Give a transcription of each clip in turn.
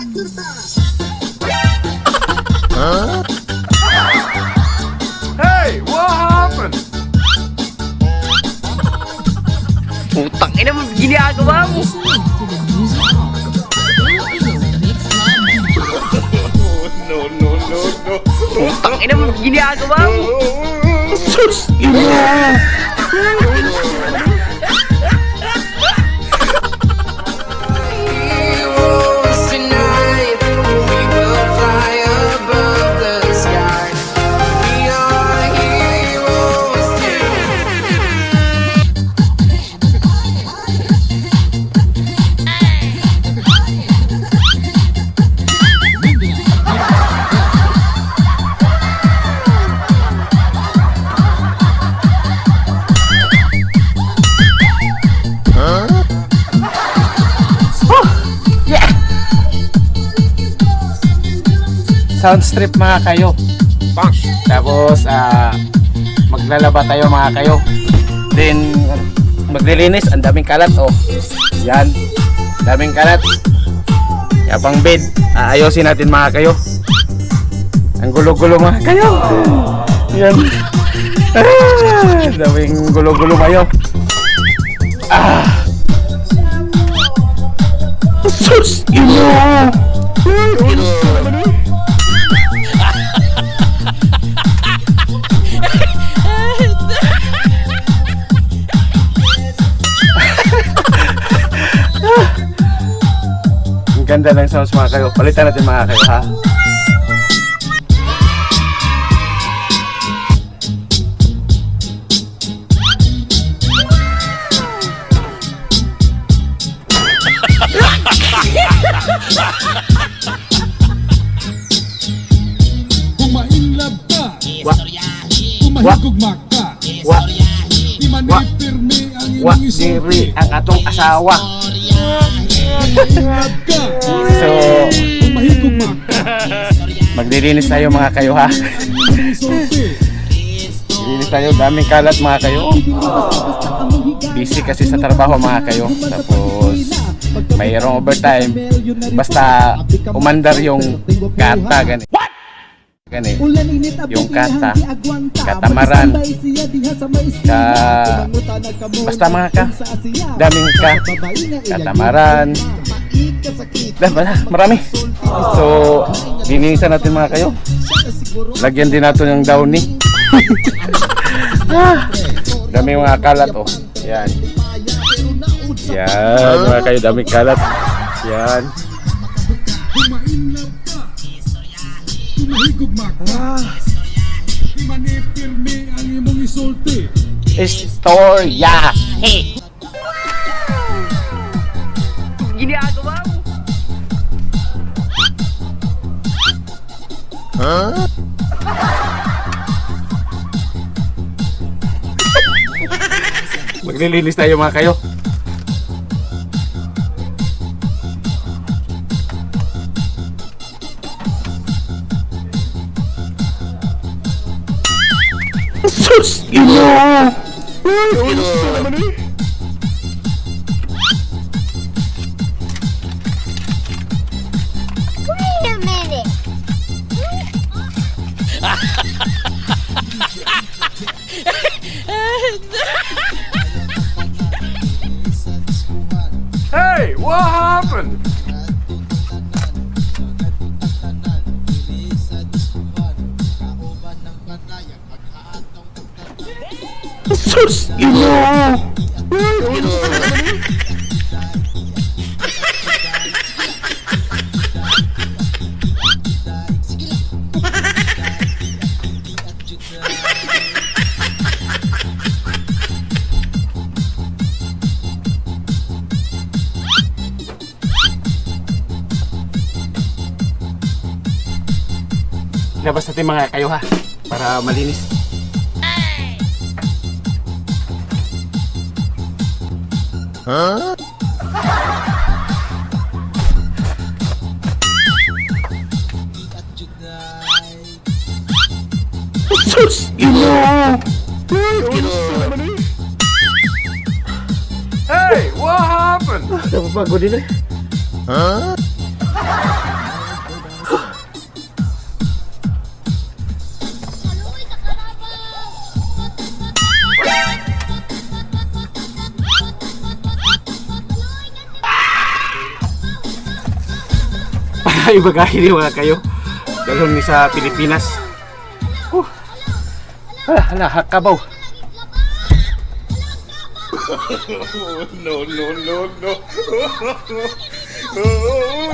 Hey, what happened? Putang ina mo, ginagawa mo. Filipino Mix Lab DJ. Putang ina mo, ginagawa mo. Heroes sound strip mga kayo. Tapos ah maglalaba tayo mga kayo. Then maglilinis, ang daming kalat oh. Yan. Daming kalat. Yabang bed. Aayusin natin mga kayo. Ang gulo-gulo mga kayo. Yan. Ah, daming gulo-gulo kayo. Ah. Sus! Ino! Ang ganda ng sounds mga kayo. Palitan natin mga kayo ha. Kung ma-inlove ka, Wa, kung mahigugma ka, wa, di man Wa- ipirmi ang isulti. diri ang atong asawa. So, maglilinis tayo mga kayo ha. Maglilinis tayo, daming kalat mga kayo. Busy kasi sa trabaho mga kayo. Tapos, mayroong overtime. Basta umandar yung kata gani. Gani. Yung kata, katamaran, ka, basta mga ka, daming ka, katamaran, bala, marami. So, linisan natin mga kayo. Lagyan din natin ng downy. ah, dami mga kalat oh. Yan. Yan, mga kayo, daming kalat. Yan. Mahigugma ka, di man ipirmi ang imong isulti. Istorya. Ginagawa mo. Maglilinis tayo mga kayo. Sus! Ino! Wait a minute. Hey, what happened? Sus! Ino! Labas natin mga kayo ha. Para malinis. Sus! Ino! Hey, what happened? Napapagod din eh. kayo bagay wala kayo. Dalhon ni sa Pilipinas. Huh. Ah, hala hala hakabaw no no no. No.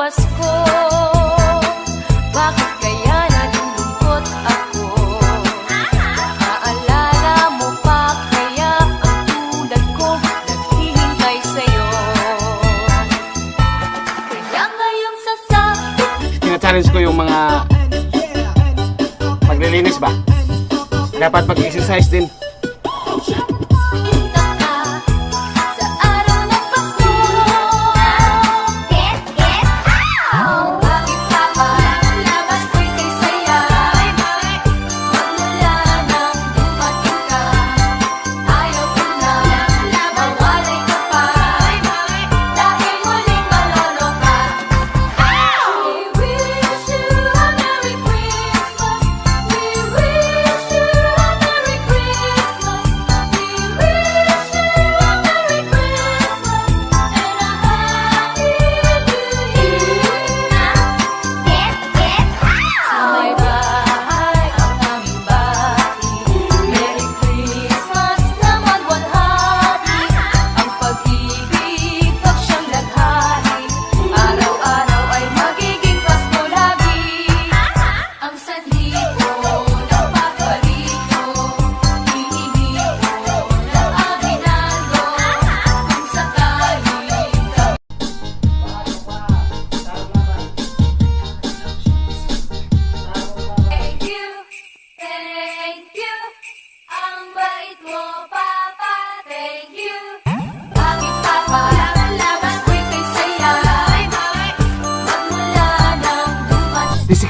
Pasko Bakit kaya nalulungkot ako? Naaalala mo pa kaya ang tulad ko Naghihintay sa'yo Kaya ngayong sasakit Tina-challenge ko yung mga Paglilinis ba? Dapat mag-exercise din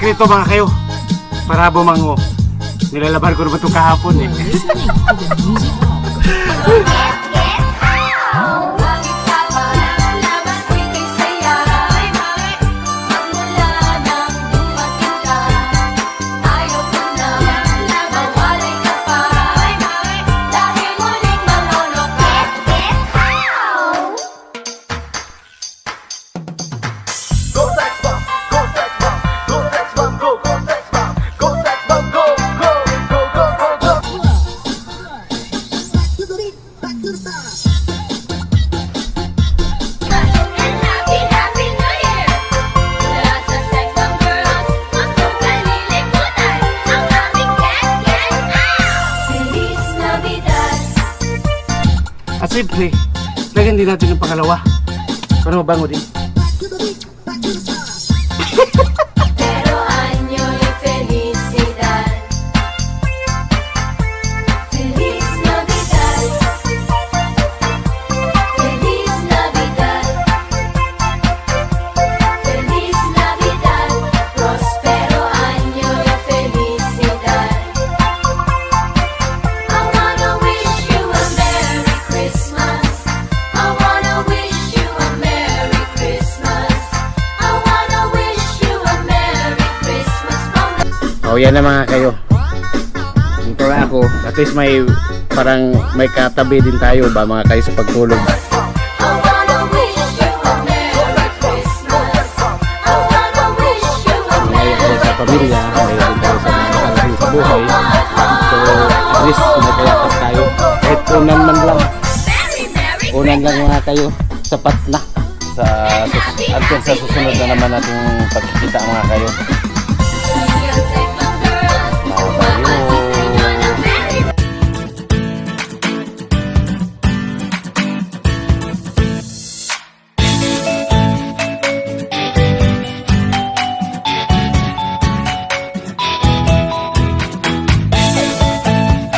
sikreto mga kayo. Para bumango. Nilalaban ko naman ito kahapon eh. Siyempre, lagyan din natin ng pangalawa. Para mabango din. Yan na mga kayo. Dito na ako. At least may parang may katabi din tayo ba mga kayo sa pagtulog. Pamilya, may din tayo sa mga nakarating sa buhay. So at least kumagayakap tayo. Kahit unan man lang. Unan lang mga kayo. Sapat na. Sa, sus- until sa susunod na naman nating pagkikita mga kayo.